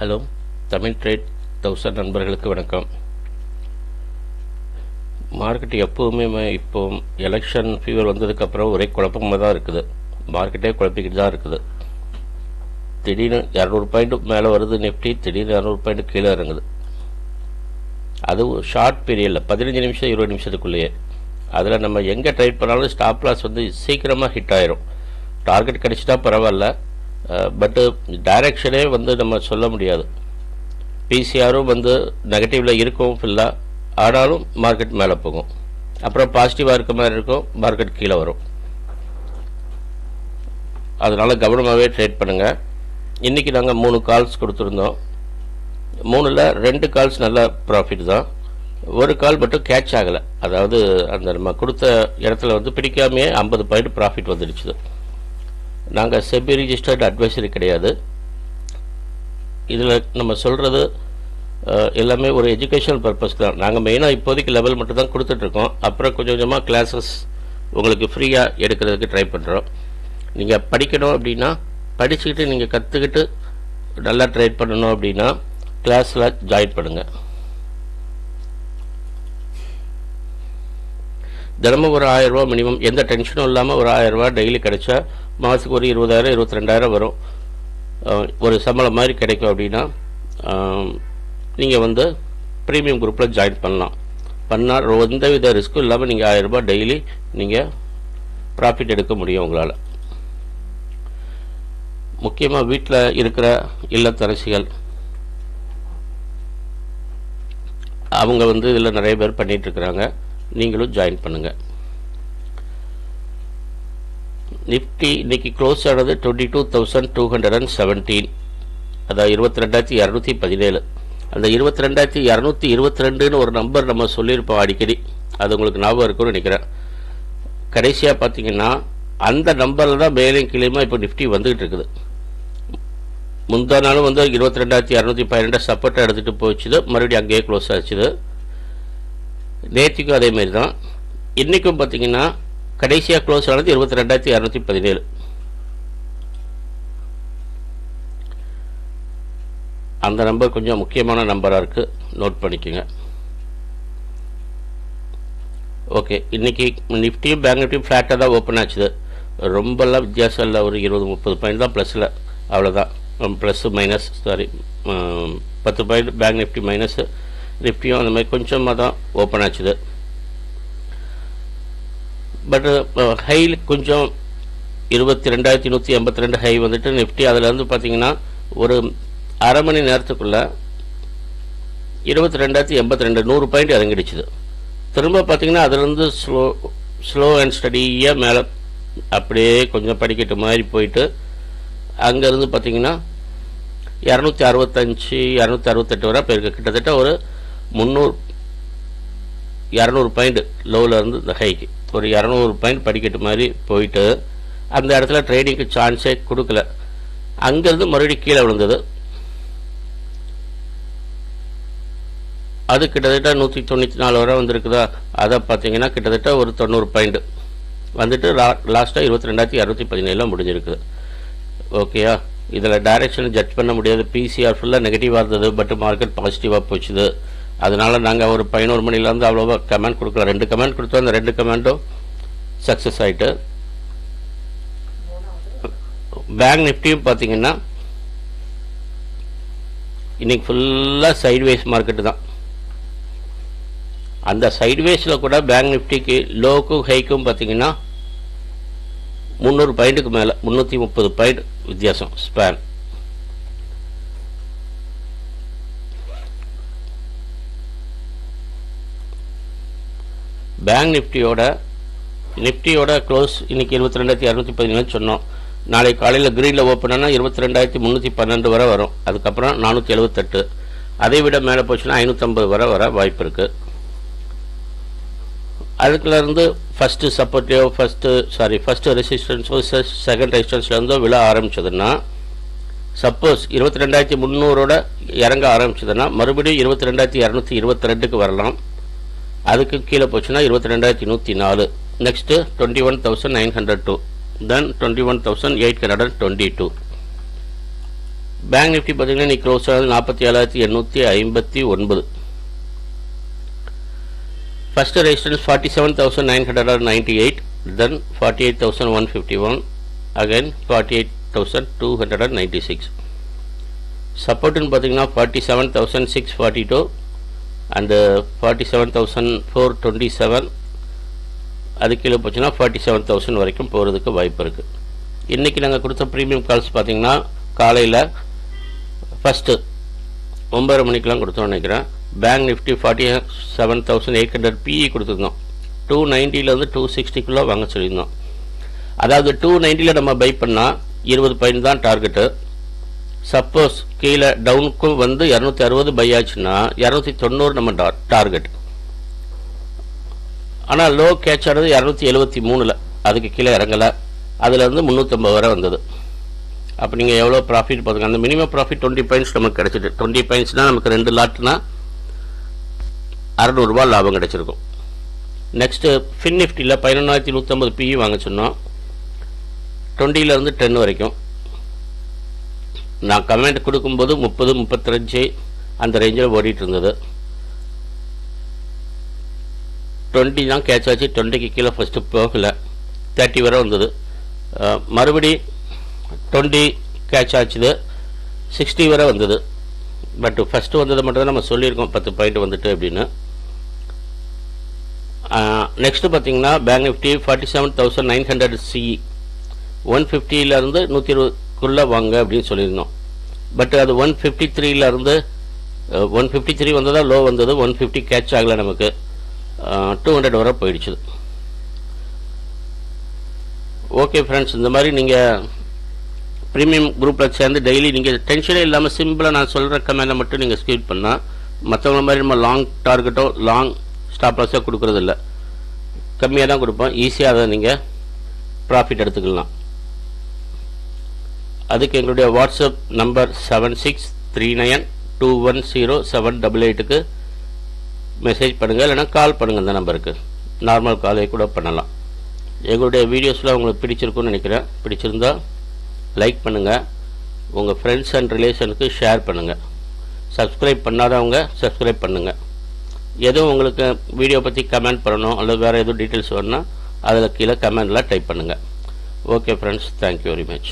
Hello Tamil trade thousand நண்பர்களுக்கு வணக்கம். Market எப்போவுமே இப்போ எலெக்ஷன் ஃபீவர் வந்ததுக்கப்புறம் ஒரே குழப்பமாக தான் இருக்குது. மார்க்கெட்டே குழப்பிக்கிட்டு தான் இருக்குது. திடீர்னு இரநூறு பாயிண்ட்டு மேலே வருது நிஃப்டி திடீர்னு இரநூறு பாயிண்ட் கீழே இறங்குது. அதுவும் ஷார்ட் பீரியடில் பதினஞ்சு நிமிஷம் இருபது நிமிஷத்துக்குள்ளேயே. அதில் நம்ம எங்கே ட்ரைட் பண்ணாலும் ஸ்டாப் லாஸ் வந்து சீக்கிரமாக ஹிட் ஆயிரும். டார்கெட் கிடச்சிட்டா பரவாயில்ல. பட்டு டைரக்ஷனே uh, வந்து நம்ம சொல்ல முடியாது. பிசிஆரும் வந்து நெகட்டிவில் இருக்கும் ஃபுல்லாக ஆனாலும் மார்க்கெட் மேலே போகும். அப்புறம் பாசிட்டிவாக இருக்க மாதிரி இருக்கும் மார்க்கெட் கீழே வரும். அதனால கவனமாகவே ட்ரேட் பண்ணுங்கள் இன்றைக்கி நாங்கள் மூணு கால்ஸ் கொடுத்துருந்தோம். மூணில் ரெண்டு கால்ஸ் நல்ல ப்ராஃபிட் தான். ஒரு கால் மட்டும் கேட்ச் ஆகலை. அதாவது அந்த நம்ம கொடுத்த இடத்துல வந்து பிடிக்காமையே ஐம்பது பாயிண்ட் ப்ராஃபிட் வந்துடுச்சு. நாங்கள் செபி ரிஜிஸ்டர்ட் அட்வைசரி கிடையாது. இதில் நம்ம சொல்கிறது எல்லாமே ஒரு எஜுகேஷனல் பர்பஸ் தான். நாங்கள் மெயினாக இப்போதைக்கு லெவல் மட்டும் தான் கொடுத்துட்ருக்கோம். அப்புறம் கொஞ்சம் கொஞ்சமாக கிளாஸஸ் உங்களுக்கு ஃப்ரீயாக எடுக்கிறதுக்கு ட்ரை பண்ணுறோம் நீங்கள் படிக்கணும் அப்படின்னா படிச்சுக்கிட்டு நீங்கள் கற்றுக்கிட்டு நல்லா ட்ரைட் பண்ணணும் அப்படின்னா கிளாஸில் ஜாயின் பண்ணுங்கள் தினமும் ஒரு ஆயிரம் மினிமம் எந்த டென்ஷனும் இல்லாமல் ஒரு ஆயிரம் டெய்லி கிடைச்சா மாதத்துக்கு ஒரு இருபதாயிரம் இருபத்தி ரெண்டாயிரம் வரும் ஒரு சம்பளம் மாதிரி கிடைக்கும் அப்படின்னா நீங்கள் வந்து ப்ரீமியம் குரூப்பில் ஜாயின் பண்ணலாம். பண்ணால் எந்த வித ரிஸ்க்கும் இல்லாமல் நீங்கள் ஆயிரம் ரூபாய் டெய்லி நீங்கள் ப்ராஃபிட் எடுக்க முடியும் உங்களால். முக்கியமாக வீட்டில் இருக்கிற இல்லத்தரசிகள் அவங்க வந்து இதில் நிறைய பேர் பண்ணிகிட்ருக்குறாங்க நீங்களும் ஜாயின் பண்ணுங்கள் நிஃப்டி இன்னைக்கு க்ளோஸ் ஆனது twenty two thousand two hundred and seventeen அதாவது இருபத்தி ரெண்டாயிரத்தி இரநூத்தி பதினேழு. அந்த இருபத்தி ரெண்டாயிரத்தி இரநூத்தி இருபத்தி ரெண்டுன்னு ஒரு நம்பர் நம்ம சொல்லியிருப்போம் அடிக்கடி. அது உங்களுக்கு ஞாபகம் இருக்கும்னு நினைக்கிறேன். கடைசியாக பார்த்தீங்கன்னா அந்த நம்பரில் தான் மேலையும் கீழேயுமா இப்போ நிஃப்டி வந்துகிட்டு இருக்குது. முந்தா நாளும் வந்து இருபத்தி ரெண்டாயிரத்தி இரநூத்தி பன்னெண்டு சப்போர்ட்டை எடுத்துகிட்டு போச்சுது. மறுபடியும் அங்கேயே க்ளோஸ் ஆச்சுது. நேற்றுக்கும் அதேமாரி தான். இன்றைக்கும் பார்த்தீங்கன்னா கடைசியாக க்ளோஸ் ஆனது இருபத்தி ரெண்டாயிரத்தி இரநூத்தி பதினேழு. அந்த நம்பர் கொஞ்சம் முக்கியமான நம்பராக இருக்குது நோட் பண்ணிக்கோங்க. ஓகே இன்னைக்கு நிஃப்டியும் பேங்க் நிஃப்டியும் ஃப்ளாட்டாக தான் ஓப்பன் ஆச்சுது. ரொம்பலாம் வித்தியாசம் இல்லை ஒரு இருபது முப்பது பாயிண்ட் தான் ப்ளஸில் அவ்வளோதான் ப்ளஸ்ஸு மைனஸ் சாரி பத்து பாயிண்ட் பேங்க் நிஃப்டி மைனஸ் நிஃப்டியும் அந்த மாதிரி கொஞ்சமாக தான் ஓப்பன் ஆச்சுது. பட் ஹைல கொஞ்சம் இருபத்தி ரெண்டாயிரத்தி நூற்றி எண்பத்தி ரெண்டு ஹை வந்துட்டு நிஃப்டி அதில் வந்து பார்த்தீங்கன்னா ஒரு அரை மணி நேரத்துக்குள்ளே இருபத்தி ரெண்டாயிரத்தி எண்பத்தி ரெண்டு நூறு பாயிண்ட் இறங்கிடுச்சுது. திரும்ப பார்த்தீங்கன்னா அதுலேருந்து ஸ்லோ ஸ்லோ அண்ட் ஸ்டடியாக மேலே அப்படியே கொஞ்சம் படிக்கட்டு மாதிரி போயிட்டு அங்கேருந்து பார்த்தீங்கன்னா இரநூத்தி அறுபத்தஞ்சு இரநூத்தி அறுபத்தெட்டு வரை போயிருக்கு. கிட்டத்தட்ட ஒரு முந்நூறு இரநூறு பாயிண்ட் லோவில் இருந்து இந்த ஹைக்கு ஒரு இரநூறு பாயிண்ட் படிக்கட்டு மாதிரி போயிட்டு அந்த இடத்துல ட்ரேடிங்க்கு சான்ஸே கொடுக்கல. அங்கேருந்து மறுபடியும் கீழே விழுந்தது. அது கிட்டத்தட்ட நூற்றி தொண்ணூற்றி நாலு வரை வந்திருக்குதா? அதை பார்த்தீங்கன்னா கிட்டத்தட்ட ஒரு தொண்ணூறு பாயிண்ட் வந்துட்டு லாஸ்ட்டாக இருபத்தி ரெண்டாயிரத்தி இரநூத்தி பதினேழில் முடிஞ்சிருக்குது. ஓகேயா இதில் டைரக்ஷன் ஜட்ஜ் பண்ண முடியாது. பிசிஆர் ஃபுல்லாக நெகட்டிவாக இருந்தது பட் மார்க்கெட் பாசிட்டிவாக போச்சுது. அதனால நாங்கள் ஒரு பதினோரு மணிலேருந்து அவ்வளோவா கமெண்ட் கொடுக்கல. ரெண்டு கமெண்ட் கொடுத்தோம். அந்த ரெண்டு கமெண்ட்டும் சக்ஸஸ் ஆகிட்டு பேங்க் நிஃப்டியும் பார்த்தீங்கன்னா இன்றைக்கி ஃபுல்லாக சைட்வேஸ் மார்க்கெட்டு தான். அந்த சைட்வேஸில் கூட பேங்க் நிஃப்டிக்கு லோக்கும் ஹைக்கும் பார்த்தீங்கன்னா முந்நூறு பாயிண்ட்டுக்கு மேலே முந்நூற்றி முப்பது பாயிண்ட் வித்தியாசம் ஸ்பேன் பேங்க் நிஃப்டியோட நிஃப்டியோட க்ளோஸ் இன்னைக்கு இருபத்தி ரெண்டாயிரத்தி இரநூத்தி பதினேழு சொன்னோம். நாளை காலையில் க்ரீனில் ஓப்பன் ஆனால் இருபத்தி ரெண்டாயிரத்தி முந்நூற்றி பன்னெண்டு வரை வரும். அதுக்கப்புறம் நானூற்றி எழுபத்தெட்டு அதை விட மேலே போச்சுன்னா ஐநூற்றம்பது வரை வர வாய்ப்பு இருக்குது அதுக்குலேருந்து first supportive first sorry first ரெசிஸ்டன்ஸோ second ரெசிஸ்டன்ஸ்லேருந்தோ விழ ஆரம்பிச்சதுன்னா சப்போஸ் இருபத்தி ரெண்டாயிரத்தி முந்நூறோட இறங்க ஆரம்பிச்சதுன்னா மறுபடியும் இருபத்தி ரெண்டாயிரத்தி இரநூத்தி இருபத்தி ரெண்டுக்கு வரலாம். அதுக்கு கீழே போச்சுன்னா இருபத்தி ரெண்டாயிரத்தி நூற்றி நாலு. Next twenty one thousand nine hundred two then twenty one thousand eight hundred and twenty two bank Nifty பார்த்தீங்கன்னா இன்னைக்கு க்ளோஸ் ஆனது நாற்பத்தி ஏழாயிரத்தி எண்ணூற்றி ஐம்பத்தி ஒன்பது. First resistance forty seven thousand nine hundred and ninety eight then forty eight thousand one fifty one again forty eight thousand two hundred and ninety six சப்போர்ட்டுன்னு பார்த்தீங்கன்னா forty seven thousand six forty two அந்த forty seven thousand four twenty seven அது கீழே போச்சுன்னா 47,000 வரைக்கும் போகிறதுக்கு வாய்ப்பு இருக்குது இன்றைக்கி நாங்கள் கொடுத்த ப்ரீமியம் கால்ஸ் பார்த்தீங்கன்னா காலையில் ஃபஸ்ட்டு ஒம்பது மணிக்கெலாம் கொடுத்தோம்னு நினைக்கிறேன். Bank Nifty forty seven thousand eight hundred PE கொடுத்துருந்தோம். டூ நைன்ட்டிலேருந்து டூ சிக்ஸ்டிக்குள்ளே வாங்க சொல்லியிருந்தோம். அதாவது டூ நைன்ட்டியில் நம்ம பை பண்ணால் இருபது பாயிண்ட் தான் டார்கெட்டு சப்போஸ் கீழே டவுனுக்கும் வந்து இரநூத்தி அறுபது பை ஆச்சுன்னா இரநூத்தி தொண்ணூறு நம்ம டார்கெட் ஆனால் லோ கேட்ச் ஆனது இரநூத்தி எழுபத்தி மூணில். அதுக்கு கீழே இறங்கலை. அதுலேருந்து முந்நூற்றம்பது வரை வந்தது. அப்போ நீங்கள் எவ்வளோ ப்ராஃபிட் பார்த்துங்க அந்த மினிமம் ப்ராஃபிட் டுவெண்ட்டி பாயிண்ட்ஸ் நமக்கு கிடச்சிட்டு. டுவெண்ட்டி பாயிண்ட்ஸ்னால் நமக்கு ரெண்டு லாட்னா அறநூறுபா லாபம் கிடச்சிருக்கும். நெக்ஸ்ட்டு ஃபின் நிஃப்டியில் பதினொன்றாயிரத்தி நூற்றம்பது பிஇ வாங்க சொன்னோம். டுவெண்ட்டிலேருந்து டென் வரைக்கும். நான் கமெண்ட் கொடுக்கும்போது முப்பது முப்பத்தஞ்சு அந்த ரேஞ்சில் ஓடிட்டு இருந்தது டுவெண்ட்டி தான் கேட்ச் ஆச்சு. டுவெண்ட்டிக்கு கீழே ஃபஸ்ட்டு போகலை. தேர்ட்டி வரை வந்தது. மறுபடி டுவெண்ட்டி கேட்ச் ஆச்சுது. சிக்ஸ்டி வரை வந்தது. பட் ஃபஸ்ட்டு வந்தது மட்டும் தான் நம்ம சொல்லியிருக்கோம். பத்து பாயிண்ட் வந்துட்டு அப்படின்னு. நெக்ஸ்ட்டு பார்த்தீங்கன்னா bank Nifty forty seven thousand nine hundred C one ஃபிஃப்டியிலேருந்து நூற்றி இருபது குள்ளே வாங்க அப்படின்னு சொல்லியிருந்தோம். பட் அது ஒன் ஃபிஃப்டி த்ரீலேருந்து ஒன் ஃபிஃப்டி த்ரீ வந்ததாக லோ வந்தது ஒன் ஃபிஃப்டி கேட்ச் ஆகலை நமக்கு. டூ ஹண்ட்ரட் வரை போயிடுச்சு. ஓகே ஃப்ரெண்ட்ஸ் இந்த மாதிரி நீங்கள் ப்ரீமியம் குரூப்பில் சேர்ந்து டெய்லி நீங்கள் டென்ஷனே இல்லாமல் சிம்பிளாக நான் சொல்கிற கமெண்டை மட்டும் நீங்கள் ஸ்கிப் பண்ணால் மற்றவங்க மாதிரி நம்ம லாங் டார்கெட்டோ லாங் ஸ்டாப் லாஸோ கொடுக்குறதில்ல. கம்மியாக தான் கொடுப்போம் ஈஸியாக அதை நீங்கள் ப்ராஃபிட் எடுத்துக்கலாம். அதுக்கு எங்களுடைய WhatsApp number seven six three nine two one zero seven double எயிட்டுக்கு மெசேஜ் பண்ணுங்கள் இல்லைன்னா கால் பண்ணுங்கள் இந்த நம்பருக்கு. நார்மல் காலே கூட பண்ணலாம். எங்களுடைய வீடியோஸ்லாம் உங்களுக்கு பிடிச்சிருக்குன்னு நினைக்கிறேன். பிடிச்சிருந்தா லைக் பண்ணுங்கள் உங்கள் ஃப்ரெண்ட்ஸ் அண்ட் ரிலேஷனுக்கு ஷேர் பண்ணுங்கள் சப்ஸ்கிரைப் பண்ணாதவங்க சப்ஸ்கிரைப் பண்ணுங்கள் எதுவும் உங்களுக்கு வீடியோ பற்றி கமெண்ட் பண்ணணும் அல்லது வேறு எதுவும் டீட்டெயில்ஸ் வேணுன்னா அதில் கீழே கமெண்டில் டைப் பண்ணுங்கள் okay friends thank you very much